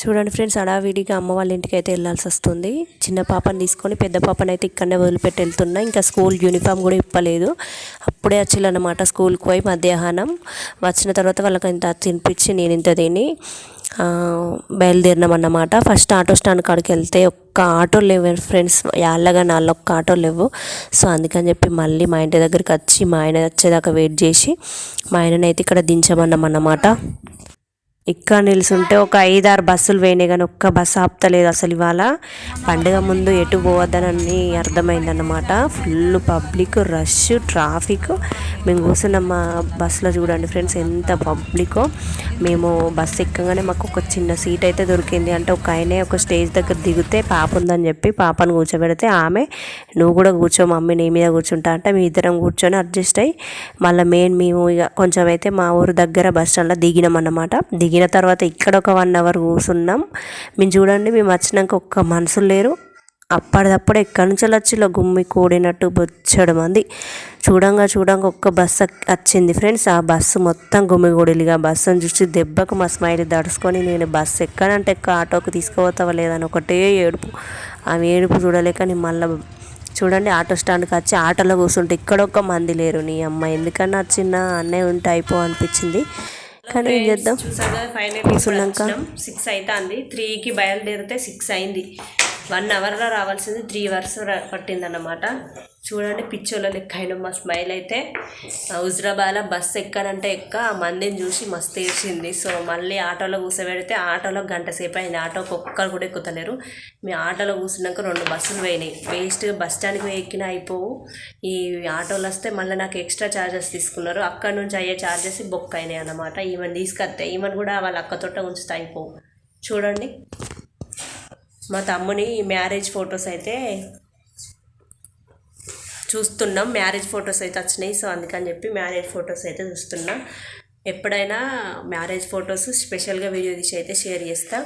చూడండి ఫ్రెండ్స్ అడావిడిగా అమ్మ వాళ్ళ ఇంటికి అయితే వెళ్ళాల్సి వస్తుంది. చిన్న పాపని తీసుకొని పెద్ద పాపని అయితే ఇక్కడనే వదిలిపెట్టి వెళ్తున్నా. ఇంకా స్కూల్ యూనిఫామ్ కూడా ఇప్పలేదు అప్పుడే వచ్చిల్లనమాట స్కూల్కి పోయి మధ్యాహ్నం. వచ్చిన తర్వాత వాళ్ళకి ఇంత తినిపించి నేను ఇంత తిని బయలుదేరినామన్నమాట. ఫస్ట్ ఆటో స్టాండ్ కాడికి వెళ్తే ఒక్క ఆటో లేవు ఫ్రెండ్స్. యాళ్ళగా నాలుగు ఒక్క ఆటో లేవు. సో అందుకని చెప్పి మళ్ళీ మా ఇంటి దగ్గరికి వచ్చి మా ఆయన వచ్చేదాకా వెయిట్ చేసి మా ఆయననైతే ఇక్కడ దించమన్నామన్నమాట. ఇక్కడ నిలుచుంటే ఒక ఐదారు బస్సులు పోయినాయి కానీ ఒక్క బస్సు ఆపుతలేదు అసలు ఇవాళ. పండుగ ముందు ఎటు పోవద్దనని అర్థమైందన్నమాట. Full public rush traffic. మేము కూర్చున్న మా బస్సులో చూడండి ఫ్రెండ్స్ ఎంత పబ్లికో. మేము బస్సు ఎక్కగానే మాకు ఒక చిన్న సీట్ అయితే దొరికింది. అంటే ఒక ఆయనే ఒక స్టేజ్ దగ్గర దిగితే పాప ఉందని చెప్పి పాపను కూర్చోబెడితే ఆమె నువ్వు కూడా కూర్చో మమ్మీ నీ మీద కూర్చుంటా అంటే మీ ఇద్దరం కూర్చొని అడ్జస్ట్ అయ్యి మళ్ళీ మెయిన్ మేము ఇక కొంచెం అయితే మా ఊరు దగ్గర బస్ స్టాండ్లో దిగినాం అన్నమాట దిగిన తర్వాత ఇక్కడ ఒక వన్ అవర్ కూర్చున్నాం మేము చూడండి మేము వచ్చినాక ఒక్క మనుషులు లేరు. అప్పటిదప్పుడు ఎక్కడి నుంచి వచ్చిలో? గుమ్మి కూడినట్టు బొచ్చడు మంది. చూడంగా చూడంగా ఒక్క బస్సు వచ్చింది ఫ్రెండ్స్. ఆ బస్సు మొత్తం గుమ్మి కూడిలిగా బస్సును చూసి దెబ్బకు మా స్మైల్ దడుచుకొని నేను బస్సు ఎక్కడంటే ఎక్క ఆటోకి తీసుకుపోతావా లేదని ఒకటే ఏడుపు. ఆ ఏడుపు చూడలేక నేను మళ్ళీ చూడండి ఆటో స్టాండ్కి వచ్చి ఆటోలో కూర్చుంటే ఇక్కడ ఒక్క మంది లేరు. నీ అమ్మ ఎందుకన్నా చిన్న అన్నయ్య ఉంటే అయిపో అనిపించింది. కానీ ఏం చేద్దాం? కూర్చున్నాక సిక్స్ అవుతుంది త్రీకి బయలుదేరితే సిక్స్ అయింది. వన్ అవర్లో రావాల్సింది. త్రీ అవర్స్ పట్టిందన్నమాట. చూడండి పిచ్చోళ్ళ లెక్క అయిన మా స్మైల్ అయితే. హుజరాబాద్ బస్సు ఎక్కనంటే ఎక్క ఆ మందిని చూసి మస్తు వేసింది సో మళ్ళీ ఆటోలో కూర్చోబెడితే ఆటోలో గంట సేపు అయింది ఆటోకి ఒక్కరు కూడా ఎక్కుతలేరు. మీ ఆటోలో కూర్చున్నాక రెండు బస్సులు పోయినాయి. వేస్ట్ బస్ స్టాండ్కి పోయి ఎక్కిన అయిపోవు. ఈ ఆటోలు వస్తే మళ్ళీ నాకు ఎక్స్ట్రా ఛార్జెస్ తీసుకున్నారు. అక్కడ నుంచి అయ్యే ఛార్జెస్ బొక్క అయినాయి అన్నమాట. ఈమెను తీసుకొస్తే ఈమెను కూడా వాళ్ళ అక్కతోట ఉంచుతా అయిపోవు. చూడండి. మా తమ్ముని మ్యారేజ్ ఫొటోస్ అయితే చూస్తున్నాం. మ్యారేజ్ ఫొటోస్ అయితే వచ్చినాయి. సో అందుకని చెప్పి మ్యారేజ్ ఫొటోస్ అయితే చూస్తున్నాం. ఎప్పుడైనా మ్యారేజ్ ఫొటోస్ స్పెషల్గా వీడియో తీసి అయితే షేర్ చేస్తా.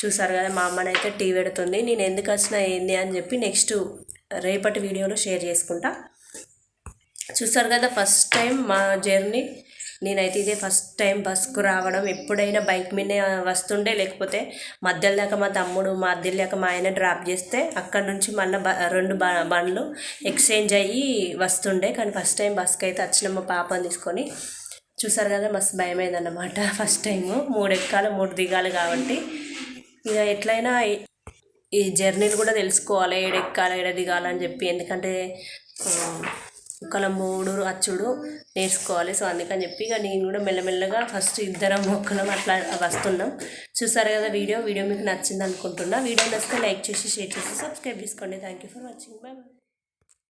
చూసారు కదా మా అమ్మని అయితే టీ పెడుతుంది. నేను ఎందుకు వచ్చినా ఏంది అని చెప్పి నెక్స్ట్ రేపటి వీడియోలో షేర్ చేసుకుంటా. చూసారు కదా ఫస్ట్ టైం మా జర్నీ నేనైతే ఇదే ఫస్ట్ టైం బస్కు రావడం. ఎప్పుడైనా బైక్ మీదనే వస్తుండే లేకపోతే మధ్యలో దాకా మా తమ్ముడు మధ్యలో దాకా మా ఆయన డ్రాప్ చేస్తే అక్కడ నుంచి మళ్ళీ బ రెండు బండ్లు ఎక్స్చేంజ్ అయ్యి వస్తుండే. కానీ ఫస్ట్ టైం బస్కి అయితే వచ్చిన మా పాపని తీసుకొని. చూసారు కదా మస్తు భయమైందన్నమాట. ఫస్ట్ టైము మూడు ఎక్కాలి మూడు దిగాలి కాబట్టి. ఇక ఎట్లయినా ఈ జర్నీలు కూడా తెలుసుకోవాలి. ఏడెక్కాలి ఏడ దిగాలని చెప్పి. ఎందుకంటే ఒకళ్ళ మూడు అచ్చుడు నేర్చుకోవాలి సో అందుకని చెప్పి ఇక నేను కూడా మెల్లమెల్లగా ఫస్ట్ ఇద్దరం మొక్కలం అట్లా వస్తున్నాం. చూసారు కదా వీడియో? వీడియో మీకు నచ్చింది అనుకుంటున్నా. వీడియో నచ్చితే లైక్ చేసి షేర్ చేసి సబ్స్క్రైబ్ చేసుకోండి. Thank you for watching bye bye